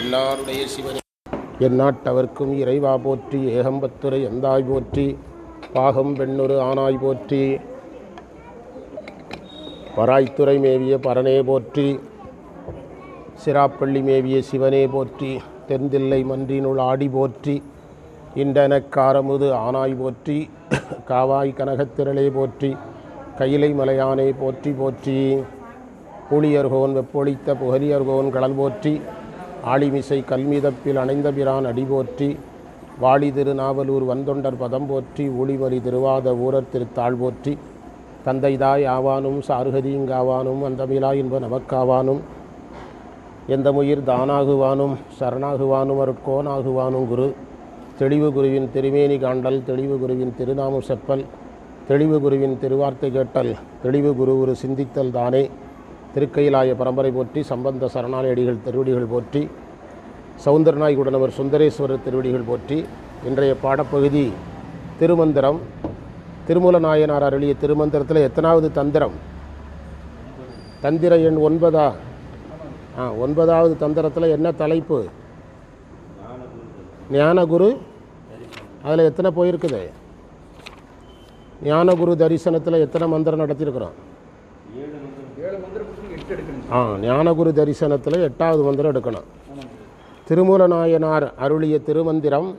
எல்லாருடைய சிவனே. எந்நாட்டவர்க்கும் இறைவா போற்றி ஏகம்பத்துரை எந்தாய் போற்றி பாகம் பெண்ணொரு ஆனாய் போற்றி பராய்த்துறை மேவிய பரனே போற்றி சிராப்பள்ளி மேவிய சிவனே போற்றி தென்தில்லை மன்றினுள் ஆடி போற்றி இண்டனக்காரமுது ஆனாய் போற்றி காவாய் கனகத்திரளே போற்றி கையிலை மலையானை போற்றி போற்றி. புளியர்கோன் வெப்பொழித்த புகலியர்கோன் கடல் போற்றி. ஆளிமிசை கல்மீதப்பில் அணைந்த பிரான் அடிபோற்றி வாழி திருநாவலூர் வந்தொண்டர் பதம் போற்றி ஊழிமறி திருவாத ஊரர் திருத்தாள் போற்றி தந்தைதாய் ஆவானும் சார்கதியுங்காவானும் அந்தமிலா இன்ப நமக்காவானும் எந்த முயிர் தானாகுவானும் சரணாகுவானும் அருட்கோனாகுவானும் குரு. தெளிவு குருவின் திருமேனி காண்டல் தெளிவு குருவின் திருநாமம் செப்பல் தெளிவு குருவின் திருவார்த்தை கேட்டல் தெளிவு குரு ஒரு சிந்தித்தல் தானே. திருக்கையிலாய பரம்பரை போற்றி சம்பந்த சரணாலயடிகள் திருவடிகள் போற்றி சவுந்தரநாயகுடனவர் சுந்தரேஸ்வரர் திருவடிகள் போற்றி இன்றைய பாடப்பகுதி திருமந்திரம். திருமூல நாயனார் அருளிய திருமந்திரத்தில் எத்தனாவது தந்திரம்? தந்திர எண் ஒன்பதா? ஆ ஒன்பதாவது தந்திரத்தில் என்ன தலைப்பு? ஞானகுரு. அதில் எத்தனை போயிருக்குது? ஞானகுரு தரிசனத்தில் எத்தனை மந்திரம் நடத்தியிருக்கிறோம்? ஆ ஞானகுரு தரிசனத்தில் எட்டாவது மந்திரம் எடுக்கணும். திருமூல நாயனார் அருளிய திருமந்திரம்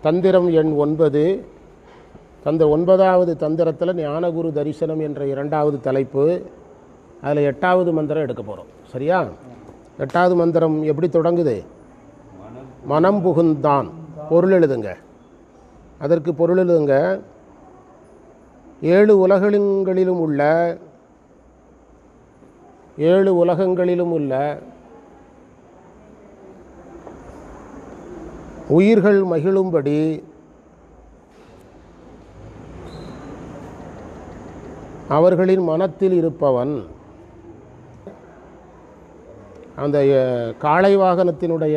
தந்திரம் எண் ஒன்பது. தந்த ஒன்பதாவது தந்திரத்தில் ஞானகுரு தரிசனம் என்ற இரண்டாவது தலைப்பு. அதில் எட்டாவது மந்திரம் எடுக்க போகிறோம் சரியா? எட்டாவது மந்திரம் எப்படி தொடங்குது? மனம் புகுந்தான். பொருள் எழுதுங்க. அதற்கு பொருள் எழுதுங்க. ஏழு உலகங்களிலும் உள்ள ஏழு உலகங்களிலும் உள்ள உயிர்கள் மகிழும்படி அவர்களின் மனத்தில் இருப்பவன் அந்த காளை வாகனத்தினுடைய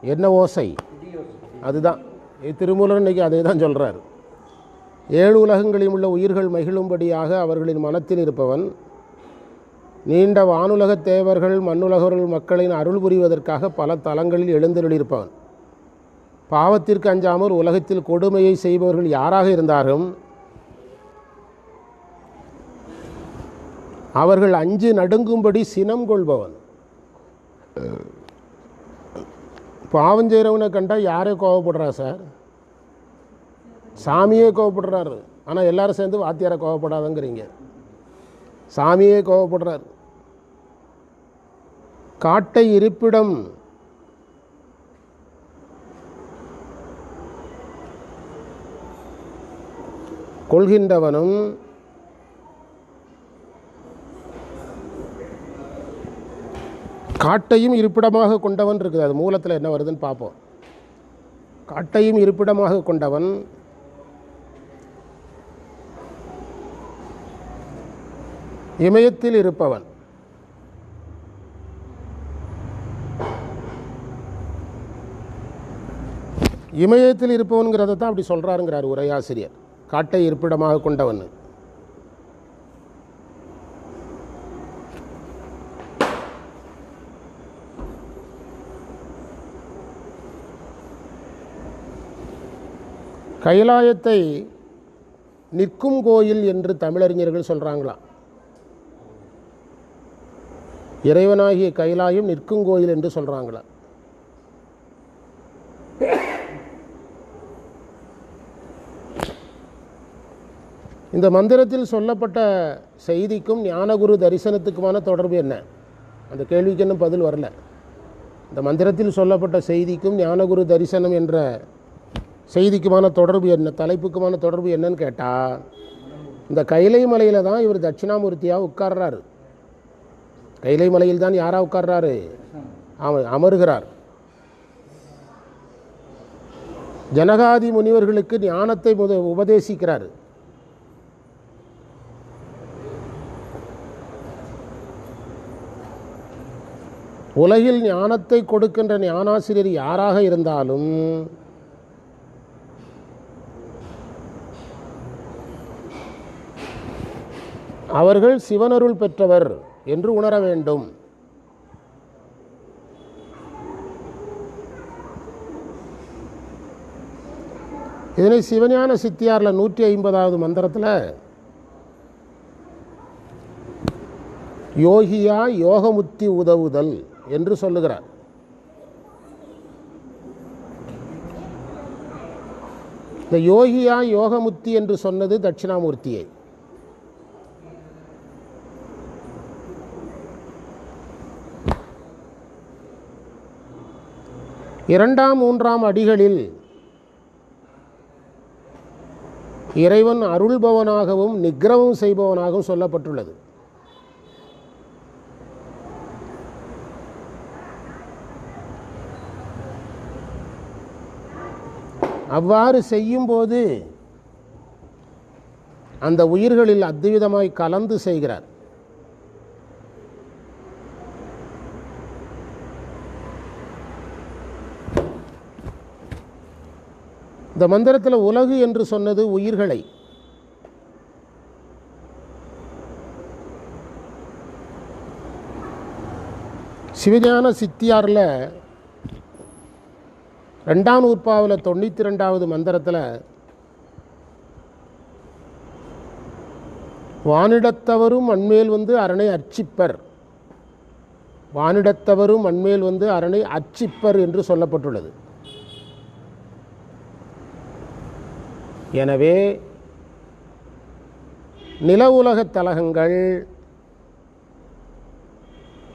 என்ன ஓசை? அதுதான். திருமூலர் இன்றைக்கி அதே தான் சொல்கிறார் ஏழு உலகங்களிலும் உள்ள உயிர்கள் மகிழும்படியாக அவர்களின் மனத்தில் இருப்பவன் நீண்ட வானுலக தேவர்கள் மண்ணுலகர்கள் மக்களின் அருள் புரிவதற்காக பல தலங்களில் எழுந்தருளியிருப்பவன். பாவத்திற்கு அஞ்சாமல் உலகத்தில் கொடுமையை செய்பவர்கள் யாராக இருந்தாலும் அவர்கள் அஞ்சு நடுங்கும்படி சினம் கொள்பவன். பாவம் செய்கிறவனை கண்டால் யாரே கோவப்படுறா சார்? சாமியே கோவப்படுறாரு. ஆனால் எல்லாரும் சேர்ந்து வாத்தியாரை கோவப்படாதங்கிறீங்க. சாமியே கோவப்படுறார். காட்டை இருப்பிடம். கொள்கின்றவனும் காட்டையும் இருப்பிடமாக கொண்டவன் இருக்குது. அது மூலத்தில் என்ன வருதுன்னு பார்ப்போம். காட்டையும் இருப்பிடமாக கொண்டவன் இமயத்தில் இருப்பவன். இமயத்தில் இருப்பவன்கிறத தான் அப்படி சொல்கிறாருங்கிறார் உரையாசிரியர். காட்டை இருப்பிடமாக கொண்டவன். கைலாயத்தை நிற்கும் கோயில் என்று தமிழறிஞர்கள் சொல்கிறாங்களாம் இறைவனாகிய கைலாயம் நிற்கும் கோயில் என்று சொல்கிறாங்களா இந்த மந்திரத்தில் சொல்லப்பட்ட செய்திக்கும் ஞானகுரு தரிசனத்துக்குமான தொடர்பு என்ன? அந்த கேள்விக்கு இன்னும் பதில் வரல. இந்த மந்திரத்தில் சொல்லப்பட்ட செய்திக்கும் ஞானகுரு தரிசனம் என்ற செய்திக்குமான தொடர்பு என்ன? தலைப்புக்குமான தொடர்பு என்னன்னு கேட்டால் இந்த கைலை மலையில் தான் இவர் தட்சிணாமூர்த்தியாக உட்கார்றாரு. கைலை மலையில் தான் யாராக உட்கார்றாரு அமருகிறார். ஜனகாதி முனிவர்களுக்கு ஞானத்தை முத உபதேசிக்கிறார். உலகில் ஞானத்தை கொடுக்கின்ற ஞானாசிரியர் யாராக இருந்தாலும் அவர்கள் சிவனருள் பெற்றவர். என்று உணர வேண்டும். இதனை சிவஞான சித்தியாரில் நூற்றி ஐம்பதாவது மந்திரத்தில் யோகியா யோகமுத்தி உதவுதல் என்று சொல்லுகிறார். இந்த யோகியா யோகமுத்தி என்று சொன்னது தட்சிணாமூர்த்தியை. இரண்டாம் மூன்றாம் அடிகளில் இறைவன் அருள்பவனாகவும் நிக்கிரமம் செய்பவனாகவும் சொல்லப்பட்டுள்ளது. அவ்வாறு செய்யும்போது அந்த உயிர்களில் அத்விதமாய் கலந்து செய்கிறார். இந்த மந்திரத்தில் உலகு என்று சொன்னது உயிர்களை. சிவஞான சித்தியாரில் ரெண்டாம் நூற்பாவில் தொண்ணூற்றி ரெண்டாவது மந்திரத்தில் வானிடத்தவரும் மண்மேல் வந்து அரணை அர்ச்சிப்பர். வானிடத்தவரும் மண்மேல் வந்து அரணை அர்ச்சிப்பர் என்று சொல்லப்பட்டுள்ளது. எனவே நில உலகத் தலகங்கள்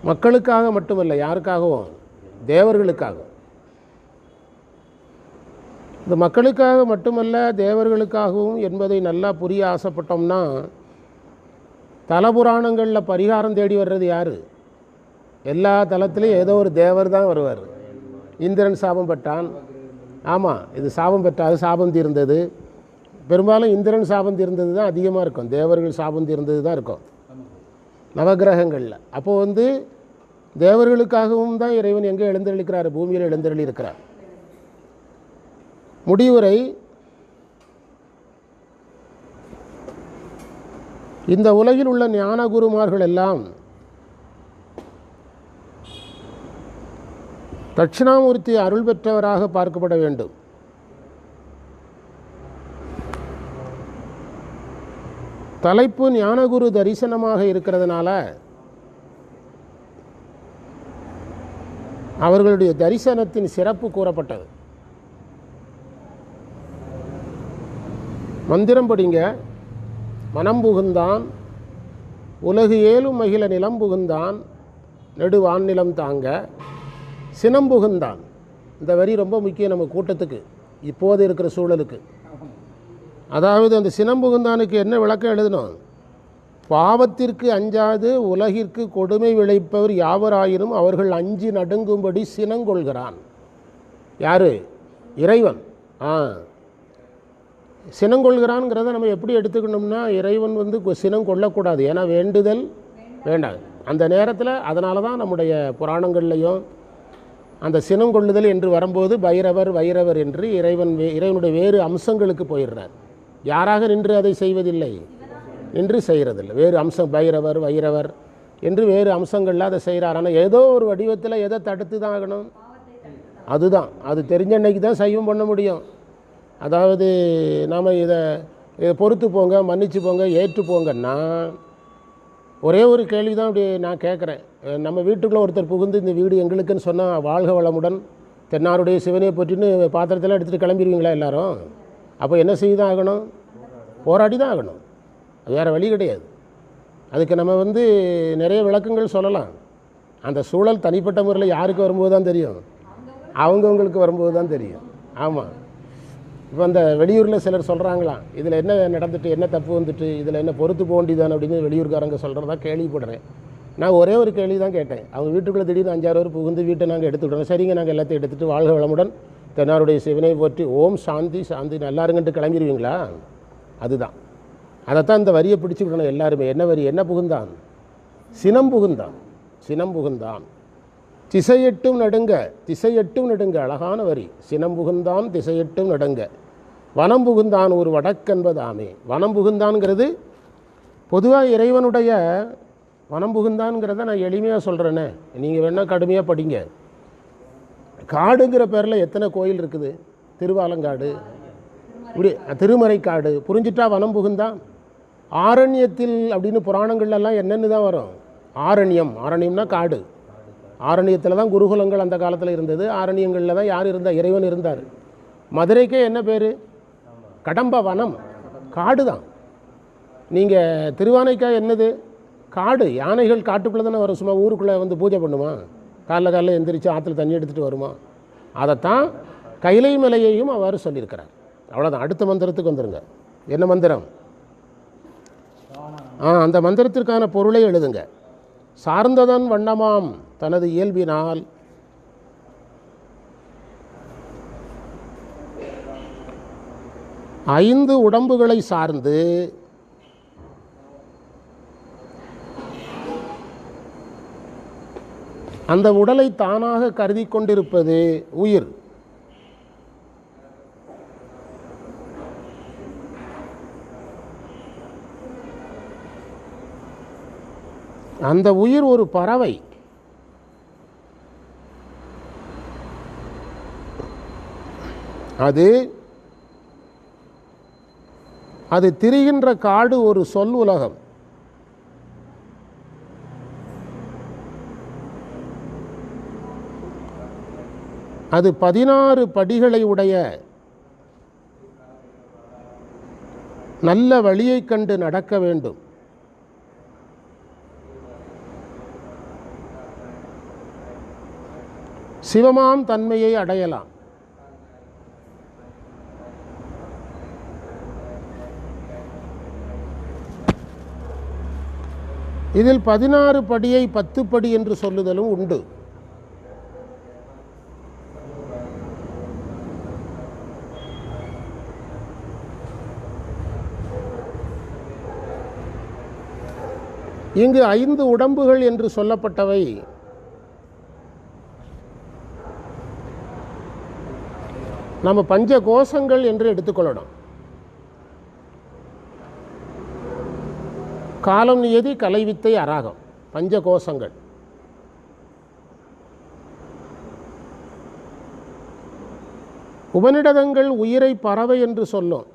மக்களுக்காக மட்டுமல்ல யாருக்காகவும்? தேவர்களுக்காகவும். இந்த மக்களுக்காக மட்டுமல்ல தேவர்களுக்காகவும் என்பதை நல்லா புரிய ஆசைப்பட்டோம்னா தலபுராணங்களில் பரிகாரம் தேடி வர்றது யார்? எல்லா தலத்திலையும் ஏதோ ஒரு தேவர் தான் வருவார். இந்திரன் சாபம் பெற்றான். ஆமாம் இது சாபம் பெற்றாது சாபம் தீர்ந்தது. பெரும்பாலும் இந்திரன் சாபந்தி இருந்தது தான் அதிகமாக இருக்கும். தேவர்கள் சாபந்தி இருந்தது தான் இருக்கும். நவகிரகங்களில். அப்போது வந்து தேவர்களுக்காகவும் தான் இறைவன் எங்கே எழுந்தருளிக்கிறார்? பூமியில் எழுந்தருளி இருக்கிறார் முடிவுரை இந்த உலகில் உள்ள ஞான குருமார்கள் எல்லாம் தட்சிணாமூர்த்தி அருள் பெற்றவராக பார்க்கப்பட வேண்டும். தலைப்பு ஞானகுரு தரிசனமாக இருக்கிறதுனால அவர்களுடைய தரிசனத்தின் சிறப்பு கூறப்பட்டது. மந்திரம் படிங்க. மனம் புகுந்தான். உலகு ஏழும் மகிழ நிலம் புகுந்தான். நெடுவான் நிலம் தாங்க. சினம் புகுந்தான். இந்த வரி ரொம்ப முக்கியம் நம்ம கூட்டத்துக்கு. இப்போது இருக்கிற சூழலுக்கு. அதாவது அந்த சினம் புகுந்தானுக்கு என்ன விளக்கம் எழுதணும் பாவத்திற்கு அஞ்சாது உலகிற்கு கொடுமை விளைப்பவர் யாவராயினும் அவர்கள் அஞ்சு நடுங்கும்படி சினங்கொள்கிறான். யாரு? இறைவன். ஆ. சினங்கொள்கிறான்ங்கிறத நம்ம எப்படி எடுத்துக்கணும்னா இறைவன் வந்து சினம் கொள்ளக்கூடாது. ஏன்னா வேண்டுதல் வேண்டாம். அந்த நேரத்தில் அதனால தான் நம்முடைய புராணங்கள்லையும் அந்த சினம் கொள்ளுதல் என்று வரும்போது பைரவர் வைரவர் என்று இறைவன் வே- இறைவனுடைய வேறு அம்சங்களுக்கு போயிடுறார். யாராக நின்று அதை செய்வதில்லை? நின்று செய்கிறதில்லை. வேறு அம்சம் பைரவர் வைரவர் என்று வேறு அம்சங்களில் அதை செய்கிறார். ஆனால் ஏதோ ஒரு வடிவத்தில் எதை தடுத்து தான் ஆகணும்? அதுதான். அது தெரிஞ்ச அன்னைக்கு தான் சைவம் பண்ண முடியும். அதாவது நாம் இதை இதை பொறுத்து போங்க மன்னிச்சு போங்க ஏற்று போங்கன்னா ஒரே ஒரு கேள்வி தான் அப்படி நான் கேட்குறேன். நம்ம வீட்டுக்குள்ளே ஒருத்தர் புகுந்து இந்த வீடு எங்களுக்குன்னு சொன்னால் வாழ்க வளமுடன் தென்னாருடைய சிவனையை பற்றின்னு பாத்திரத்தெல்லாம் எடுத்துகிட்டு கிளம்பிடுவீங்களா எல்லாரும்? அப்போ என்ன செய்து தான் ஆகணும் போராடி தான் ஆகணும் அது வேறு வழி கிடையாது. அதுக்கு நம்ம வந்து நிறைய விளக்கங்கள் சொல்லலாம். அந்த சூழல் தனிப்பட்ட முறையில் யாருக்கு வரும்போது தான் தெரியும்? அவங்கவுங்களுக்கு வரும்போது தான் தெரியும். ஆமாம் இப்போ அந்த வெளியூரில் சிலர் சொல்கிறாங்களாம் இதில் என்ன நடந்துட்டு என்ன தப்பு வந்துட்டு இதில் என்ன பொறுத்து போக வேண்டியதான் அப்படின்னு வெளியூர்காரங்க சொல்கிறதா கேள்விப்படுறேன். நான் ஒரே ஒரு கேள்வி தான் கேட்டேன். அவங்க வீட்டுக்குள்ளே திடீர்னு அஞ்சாறு பேர் புகுந்து வீட்டை நாங்கள் எடுத்துக்கிட்டோம். சரிங்க நாங்கள் எல்லாத்தையும் எடுத்துகிட்டு வாழ்க வளமுடன். தென்னாருடைய சிவனை போற்றி ஓம் சாந்தி சாந்தி நல்லா இருங்கன்ட்டு கிளம்பிடுவீங்களா? அதுதான். அதைத்தான் இந்த வரியை பிடிச்சுக்கிடணும் எல்லாருமே. என்ன வரி? என்ன புகுந்தான்? சினம் புகுந்தான். சினம் புகுந்தான். திசையெட்டும் நடுங்க திசையெட்டும் நடுங்க அழகான வரி. சினம் புகுந்தான் திசையெட்டும் நடுங்க. வனம் புகுந்தான் ஒரு வடக்கென்பதாமே. வனம் புகுந்தான்ங்கிறது பொதுவாக இறைவனுடைய வனம் புகுந்தான்ங்கிறத நான் எளிமையாக சொல்கிறேனே நீங்கள் வேணால் கடுமையாக படிங்க. காடுங்கிற பேரில் எத்தனை கோயில் இருக்குது? திருவாலங்காடு. இப்படி திருமறைக்காடு. புரிஞ்சிட்டா வனம் புகுந்தான் ஆரண்யத்தில் அப்படின்னு புராணங்கள்லாம் என்னென்னு தான் வரும். ஆரண்யம். ஆரண்யம்னா காடு. ஆரண்யத்தில் தான் குருகுலங்கள் அந்த காலத்தில் இருந்தது. ஆரண்யங்களில் தான் யார் இருந்தால் இறைவன் இருந்தார். மதுரைக்கே என்ன பேர்? கடம்ப வனம். காடு தான் நீங்கள் திருவானைக்காய் என்னது? காடு. யானைகள் காட்டுக்குள்ளே தானே வரும். சும்மா ஊருக்குள்ளே வந்து பூஜை பண்ணுமா? காலைல காலைல எந்திரிச்சு ஆற்றுல தண்ணி எடுத்துகிட்டு வருமா? அதைத்தான் கைலை மலையையும் அவ்வாறு சொல்லியிருக்கிறார். அவ்வளோதான் அடுத்த மந்திரத்துக்கு வந்துருங்க. என்ன மந்திரம்? ஆ அந்த மந்திரத்திற்கான பொருளை எழுதுங்க. சார்ந்ததன் வண்ணமாம் தனது இயல்பினால். ஐந்து உடம்புகளை சார்ந்து அந்த உடலை தானாக கருதி கொண்டிருப்பது உயிர். அந்த உயிர் ஒரு பறவை. அது அது திரிகின்ற காடு ஒரு சொல் உலகம். அது பதினாறு படிகளை உடைய நல்ல வழியை கண்டு நடக்க வேண்டும். சிவமாம் தன்மையை அடையலாம். இதில் பதினாறு படியை பத்து படி என்று சொல்லுதலும் உண்டு. இங்கு ஐந்து உடம்புகள் என்று சொல்லப்பட்டவை. நம்ம பஞ்ச கோஷங்கள் என்று எடுத்துக்கொள்ளணும். காலம் நியதி கலைவித்தை அராகம் பஞ்ச கோஷங்கள் உபனிடதங்கள் உயிரை பறவை என்று சொல்லும்.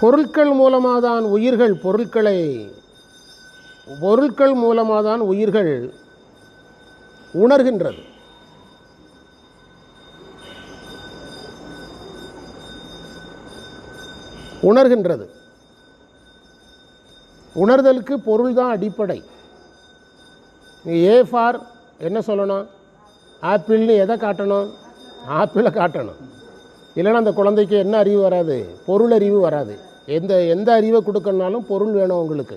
பொருட்கள் மூலமாக தான் உயிர்கள் பொருட்களை பொருட்கள் மூலமாக தான் உயிர்கள் உணர்கின்றது. உணர்கின்றது. உணர்தலுக்கு பொருள் தான் அடிப்படை. ஏ ஃபார் என்ன சொல்லணும்? ஆப்பிள்னு எதை காட்டணும்? ஆப்பிளை காட்டணும். இல்லைன்னா அந்த குழந்தைக்கு என்ன அறிவு வராது? பொருள் அறிவு வராது. எந்த எந்த அறிவை கொடுக்கணுனாலும் பொருள் வேணும் உங்களுக்கு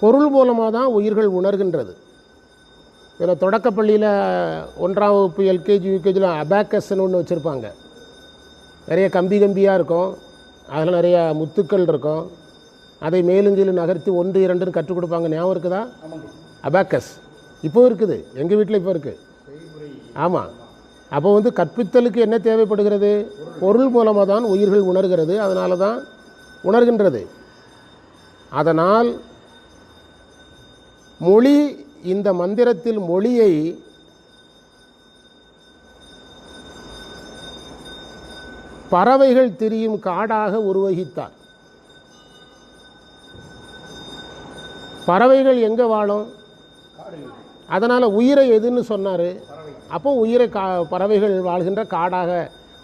பொருள் மூலமாக தான் உயிர்கள் உணர்கின்றது. இதில் தொடக்கப்பள்ளியில் ஒன்றாம் வகுப்பு எல்கேஜி யூகேஜியில் அபேக்கஸ்ன்னு ஒன்று வச்சுருப்பாங்க. நிறைய கம்பி கம்பியாக இருக்கும். அதில் நிறைய முத்துக்கள் இருக்கும். அதை மேலுங்கீழ் நகர்த்தி ஒன்று இரண்டுன்னு கற்றுக் கொடுப்பாங்க. ஞாபகம் இருக்குதா? அபேக்கஸ். இப்போ இருக்குது. எங்கள் வீட்டில் இப்போ இருக்குது ஆமாம் அப்போ வந்து கற்பித்தலுக்கு என்ன தேவைப்படுகிறது? பொருள் மூலமாக தான் உயிர்கள் உணர்கிறது. அதனால தான் உணர்கின்றது. அதனால் மொழி இந்த மந்திரத்தில் மொழியை பறவைகள் திரியும் காடாக உருவகித்தார். பறவைகள் எங்கே வாழும்? அதனால் உயிரை எதுன்னு சொன்னார். அப்போ உயிரை கா பறவைகள் வாழ்கின்ற காடாக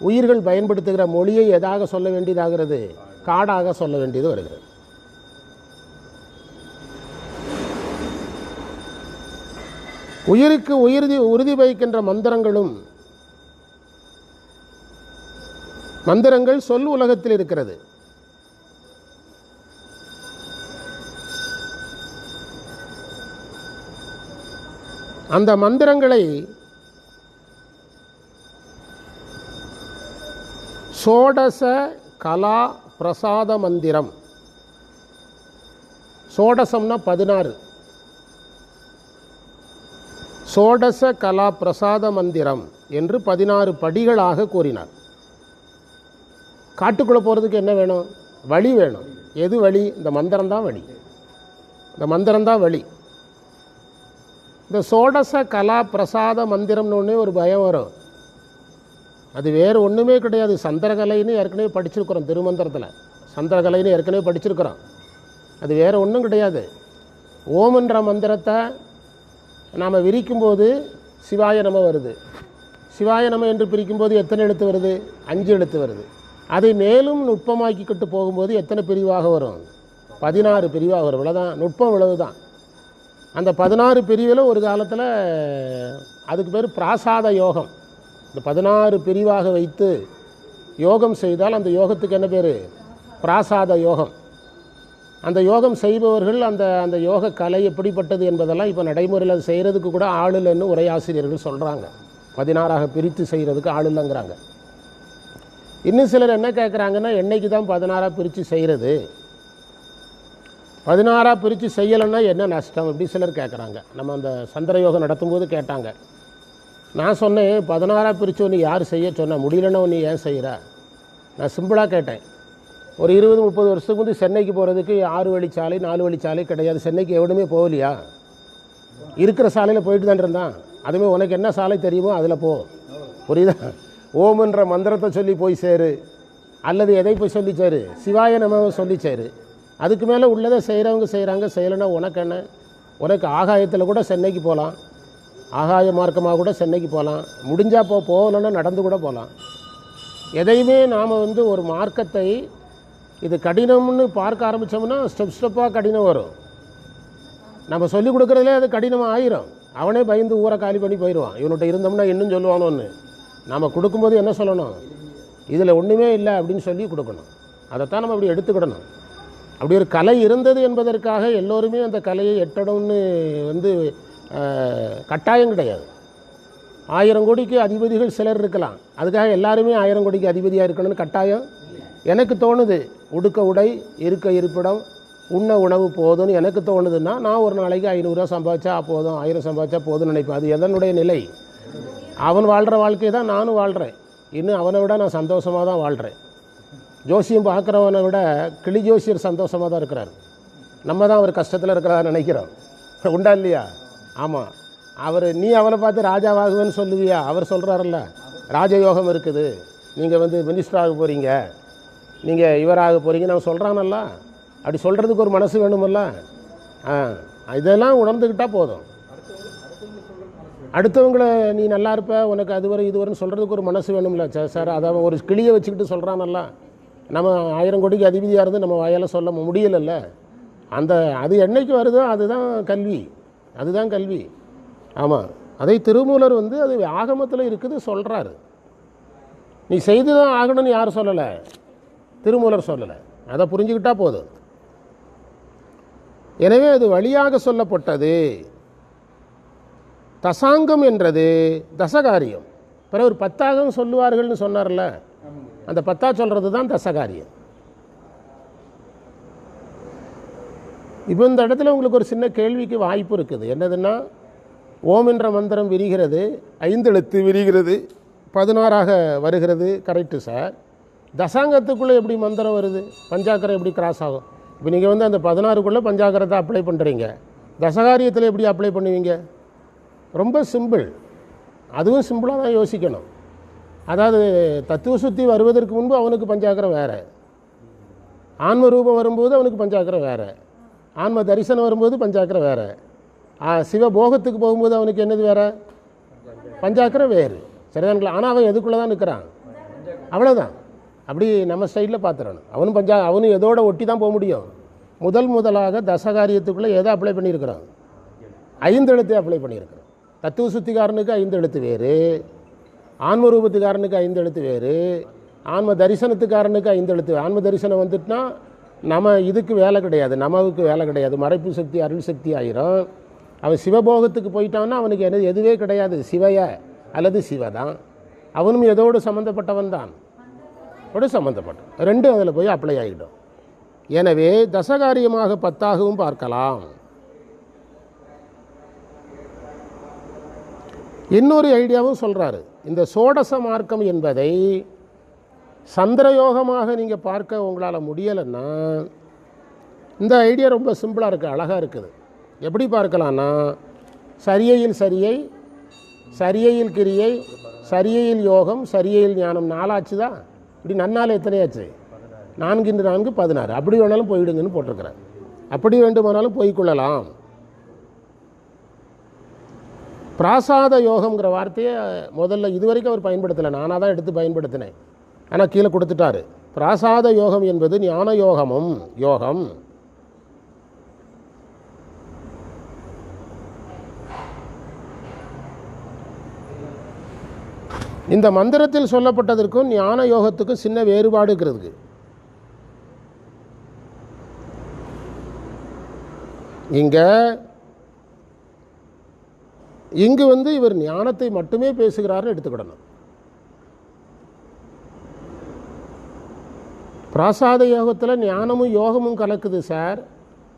உயிர்கள் பயன்படுத்துகிற மொழியை எதாக சொல்ல வேண்டியதாகிறது? காடாக சொல்ல வேண்டியது வருகிறது. உயிருக்கு உயிர்தி உறுதி வைக்கின்ற மந்திரங்களும் மந்திரங்கள் சொல் உலகத்தில் இருக்கிறது. அந்த மந்திரங்களை சோடச கலா பிரசாத மந்திரம். சோடசம்னா பதினாறு. சோடச கலா பிரசாத மந்திரம் என்று பதினாறு படிகளாக கூறினார். காட்டுக்குள்ளே போகிறதுக்கு என்ன வேணும்? வழி வேணும். எது வழி? இந்த மந்திரம் தான் வழி. இந்த மந்திரம் தான் வழி. இந்த சோடச கலா பிரசாத மந்திரம்னு ஒன்று ஒரு பயம் வரும். அது வேறு ஒன்றுமே கிடையாது. சந்திரகலைன்னு ஏற்கனவே படிச்சிருக்கிறோம் திருமந்திரத்தில். சந்திரகலைன்னு ஏற்கனவே படிச்சிருக்கிறோம். அது வேறு ஒன்றும் கிடையாது. ஓமன்ற மந்திரத்தை நாம் விரிக்கும்போது சிவாய நம வருது. சிவாய நம என்று பிரிக்கும்போது எத்தனை எழுத்து வருது? அஞ்சு எழுத்து வருது. அதை மேலும் நுட்பமாக்கிக்கிட்டு போகும்போது எத்தனை பிரிவாக வரும்? பதினாறு பிரிவாக வரும். இவ்வளோதான் நுட்பம் இவ்வளவு தான் அந்த பதினாறு பிரிவில் ஒரு காலத்தில் அதுக்கு பேர் பிராசாத யோகம். இந்த பதினாறு பிரிவாக வைத்து யோகம் செய்தால் அந்த யோகத்துக்கு என்ன பேர்? பிராசாத யோகம். அந்த யோகம் செய்பவர்கள் அந்த அந்த யோக கலை எப்படிப்பட்டது என்பதெல்லாம் இப்போ நடைமுறையில் அது செய்கிறதுக்கு கூட ஆள் இல்லைன்னு உரையாசிரியர்கள் சொல்கிறாங்க பதினாறாக பிரித்து செய்கிறதுக்கு ஆள் இல்லைங்கிறாங்க. இன்னும் சிலர் என்ன கேட்குறாங்கன்னா என்னைக்கு தான் பதினாறாக பிரித்து செய்கிறது பதினாறாக பிரித்து செய்யலைன்னா என்ன நஷ்டம்? இப்படி சிலர் கேட்குறாங்க நம்ம அந்த சந்திர யோகம் நடத்தும்போது கேட்டாங்க. நான் சொன்னேன் பதினாறாக பிரித்து ஒன்று யார் செய்ய சொன்ன? முடியலன்னா நீ ஏன் செய்கிற நான் சிம்பிளாக கேட்டேன். ஒரு இருபது முப்பது வருஷத்துக்கு வந்து சென்னைக்கு போகிறதுக்கு ஆறு வழிச்சாலை நாலு வழிச்சாலை கிடையாது. சென்னைக்கு எவனுமே போகலையா? இருக்கிற சாலையில் போயிட்டு தான் இருந்தான். அதுவே உனக்கு என்ன சாலை தெரியுமோ அதில் போ. புரியுதா? ஓம்ன்ற மந்திரத்தை சொல்லி போய் சேரு. அல்லது எதை போய் சொல்லி சேரு? சிவாய நம்ம சொல்லி சேரு. அதுக்கு மேலே உள்ளதை செய்கிறவங்க செய்கிறாங்க செய்யலைன்னா உனக்கு என்ன? உனக்கு ஆகாயத்தில் கூட சென்னைக்கு போகலாம் ஆகாய மார்க்கமாக கூட சென்னைக்கு போகலாம். முடிஞ்சால் போ போகலன்னா நடந்து கூட போகலாம். எதையுமே நாம் வந்து ஒரு மார்க்கத்தை இது கடினம்னு பார்க்க ஆரம்பித்தோம்னா ஸ்டெப் ஸ்டெப்பாக கடினம் வரும். நம்ம சொல்லிக் கொடுக்குறதுலே அது கடினமாக ஆயிரும். அவனே பயந்து ஊரை காலி பண்ணி போயிடுவான். இவன்கிட்ட இருந்தோம்னா இன்னும் சொல்லுவானோன்னு. நாம் கொடுக்கும்போது என்ன சொல்லணும்? இதில் ஒன்றுமே இல்லை அப்படின்னு சொல்லி கொடுக்கணும். அதைத்தான் நம்ம அப்படி எடுத்துக்கிடணும். அப்படி ஒரு கலை இருந்தது என்பதற்காக எல்லோருமே அந்த கலையை எட்டணும்னு வந்து கட்டாயம் கிடையாது. ஆயிரம் கோடிக்கு அதிபதிகள் சிலர் இருக்கலாம். அதுக்காக எல்லாருமே ஆயிரம் கோடிக்கு அதிபதியாக இருக்கணும்னு கட்டாயம் எனக்கு தோணுது. உடுக்க உடை இருக்க இருப்பிடம் உண்ண உணவு போதும்னு எனக்கு தோணுதுன்னா நான் ஒரு நாளைக்கு ஐநூறுரூவா சம்பாதிச்சா போதும் ஆயிரம் சம்பாதிச்சா போதும்னு நினைப்பேன். அது எதனுடைய நிலை? அவன் வாழ்கிற வாழ்க்கையை தான் நானும் வாழ்கிறேன் இன்னும் அவனை விட நான் சந்தோஷமாக தான் வாழ்கிறேன் ஜோசியம் பார்க்குறவனை விட கிளி ஜோசியர் சந்தோஷமாக தான் இருக்கிறார். நம்ம தான் அவர் கஷ்டத்தில் இருக்கிறதா நினைக்கிறோம். உண்டா இல்லையா? ஆமாம் அவர் நீ அவனை பார்த்து ராஜாவாகுவேன்னு சொல்லுவியா? அவர் சொல்கிறாருல்ல ராஜயோகம் இருக்குது. நீங்கள் வந்து மினிஸ்டர் ஆக போகிறீங்க நீங்கள் இவராக போகிறீங்க நான் சொல்கிறானல்ல அப்படி சொல்கிறதுக்கு ஒரு மனசு வேணுமல்ல. ஆ இதெல்லாம் உணர்ந்துக்கிட்டால் போதும். அடுத்தவங்கள நீ நல்லா இருப்ப உனக்கு அது வரை இது வரும்னு சொல்கிறதுக்கு ஒரு மனசு வேணும்ல. சார் சார் அதை ஒரு கிளியை வச்சுக்கிட்டு சொல்கிறானல்ல நம்ம ஆயிரம் கோடிக்கு அதிபதியாக இருந்து நம்ம வாயால் சொல்ல முடியலைல்ல. அந்த அது என்னைக்கு வருதோ அதுதான் கல்வி. அதுதான் கல்வி. ஆமாம் அதை திருமூலர் வந்து அது ஆகமத்தில் இருக்குது சொல்கிறாரு நீ செய்து தான் ஆகணும்னு யார் சொல்லலை. திருமூலர் சொல்லலை. அதை புரிஞ்சுக்கிட்டா போதும். எனவே அது வழியாக சொல்லப்பட்டது. தசாங்கம் என்றது தசகாரியம். பிறகு பத்தாகம் சொல்லுவார்கள்னு சொன்னார்ல. அந்த பத்தா சொல்கிறது தான் தசகாரியம். இப்போ இந்த இடத்துல உங்களுக்கு ஒரு சின்ன கேள்விக்கு வாய்ப்பு இருக்குது. என்னதுன்னா ஓம் என்ற மந்திரம் விரிகிறது ஐந்தெழுத்து விரிகிறது பதினாறாக வருகிறது. கரெக்டு சார் தசாங்கத்துக்குள்ளே எப்படி மந்திரம் வருது? பஞ்சாக்கரம் எப்படி கிராஸ் ஆகும்? இப்போ நீங்கள் வந்து அந்த பதினாறுக்குள்ளே பஞ்சாக்கரத்தை அப்ளை பண்ணுறீங்க தசகாரியத்தில் எப்படி அப்ளை பண்ணுவீங்க? ரொம்ப சிம்பிள் அதுவும் சிம்பிளாக தான் யோசிக்கணும். அதாவது தத்துவ சுத்தி வருவதற்கு முன்பு அவனுக்கு பஞ்சாக்கரம் வேறு. ஆன்ம ரூபம் வரும்போது அவனுக்கு பஞ்சாக்கரம் வேறு. ஆன்ம தரிசனம் வரும்போது பஞ்சாக்கரம் வேறு. சிவபோகத்துக்கு போகும்போது அவனுக்கு என்னது வேறு? பஞ்சாக்கரம் வேறு. சரிதானுங்களா ஆனால் அவன் எதுக்குள்ளே தான் நிற்கிறான் அவ்வளோதான் அப்படி நம்ம ஸ்டைலில் பார்த்துடணும் அவனும் பஞ்சா அவனும் எதோட ஒட்டி தான் போக முடியும். முதல் முதலாக தசகாரியத்துக்குள்ளே எதை அப்ளை பண்ணியிருக்கிறான்? ஐந்து எழுத்து அப்ளை பண்ணியிருக்கிறான். தத்துவ சுத்திகாரனுக்கு ஐந்து எழுத்து வேறு. ஆன்ம ரூபத்துக்காரனுக்கு ஐந்து எழுத்து வேறு. ஆன்ம தரிசனத்துக்காரனுக்கு ஐந்து எழுத்து ஆன்ம தரிசனம் வந்துட்டுனா நம்ம இதுக்கு வேலை கிடையாது நமவுக்கு வேலை கிடையாது. மறைப்பு சக்தி அருள் சக்தி ஆயிரும். அவன் சிவபோகத்துக்கு போயிட்டான்னா அவனுக்கு எது எதுவே கிடையாது. சிவைய அல்லது சிவதான். அவனும் எதோடு சம்மந்தப்பட்டவன் தான். ஓடு சம்மந்தப்பட்ட ரெண்டும் அதில் போய் அப்ளை ஆகிடும் எனவே தசகாரியமாக பத்தாகவும் பார்க்கலாம். இன்னொரு ஐடியாவும் சொல்கிறாரு இந்த சோடச மார்க்கம் என்பதை சந்திரயோகமாக நீங்கள் பார்க்க உங்களால் முடியலைன்னா இந்த ஐடியா ரொம்ப சிம்பிளாக இருக்குது அழகாக இருக்குது. எப்படி பார்க்கலான்னா சரியையில் சரியை சரியையில் கிரியை சரியையில் யோகம் சரியையில் ஞானம் நாலாச்சு தான் இப்படி நன்னால் எத்தனையாச்சு? நான்கு இன்று நான்கு பதினாறு. அப்படி வேணாலும் போயிடுங்கன்னு போட்டிருக்கிறேன் அப்படி வேண்டுமானாலும் போய்க்கொள்ளலாம் பிராசாத யோகம்ங்கிற வார்த்தையை முதல்ல இதுவரைக்கும் அவர் பயன்படுத்தலை. நானாக தான் எடுத்து பயன்படுத்தினேன். ஆனால் கீழே கொடுத்துட்டாரு. பிராசாத யோகம் என்பது ஞான யோகமும் யோகம். இந்த மந்திரத்தில் சொல்லப்பட்டதற்கும் ஞான யோகத்துக்கும் சின்ன வேறுபாடு இருக்கிறதுக்கு. இங்கே இங்கு வந்து இவர் ஞானத்தை மட்டுமே பேசுகிறார்னு எடுத்துக்கிடணும். பிராசாத யோகத்தில் ஞானமும் யோகமும் கலக்குது சார்.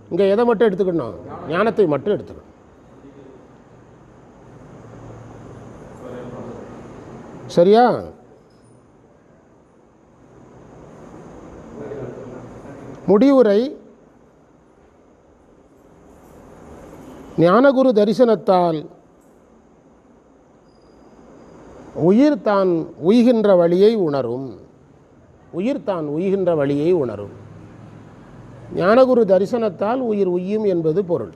இங்கே எதை மட்டும் எடுத்துக்கணும்? ஞானத்தை மட்டும் எடுத்துக்கணும். சரியா? முடிவுரை. ஞானகுரு தரிசனத்தால் உயிர் தான் உய்கின்ற வழியை உணரும். உயிர் தான் உய்கின்ற வழியை உணரும். ஞானகுரு தரிசனத்தால் உயிர் உய்யும் என்பது பொருள்.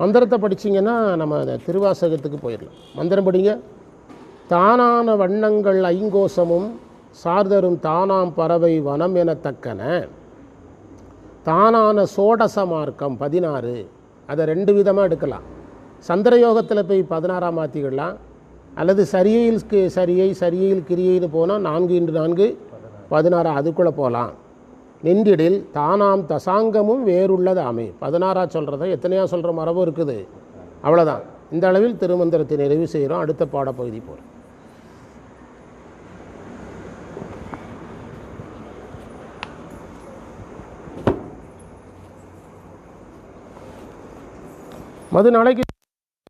மந்திரத்தை படிச்சீங்கன்னா நம்ம திருவாசகத்துக்கு போயிடலாம். மந்திரம் படிங்க. தானான வண்ணங்கள் ஐங்கோசமும் சார்தரும் தானாம் பறவை வனம் எனத்தக்கன தானான சோடச மார்க்கம் பதினாறு. அதை ரெண்டு விதமாக எடுக்கலாம். சந்திரயோகத்தில் போய் பதினாறாம் மாற்றிக்கிடலாம் அல்லது சரியையில் சரியை சரியையில் கிரியைன்னு போனால் நான்கு இன்று நான்கு பதினாறு அதுக்குள்ளே போகலாம் நின்றிடில் தானாம் தசாங்கமும் வேறுள்ளது அமை பதினாறா சொல்கிறத எத்தனையா சொல்கிற மரபு இருக்குது. அவ்வளோதான் இந்த அளவில் திருமந்திரத்தை நிறைவு செய்கிறோம். அடுத்த பாடப்பகுதி போகிறோம் மது நாளைக்கு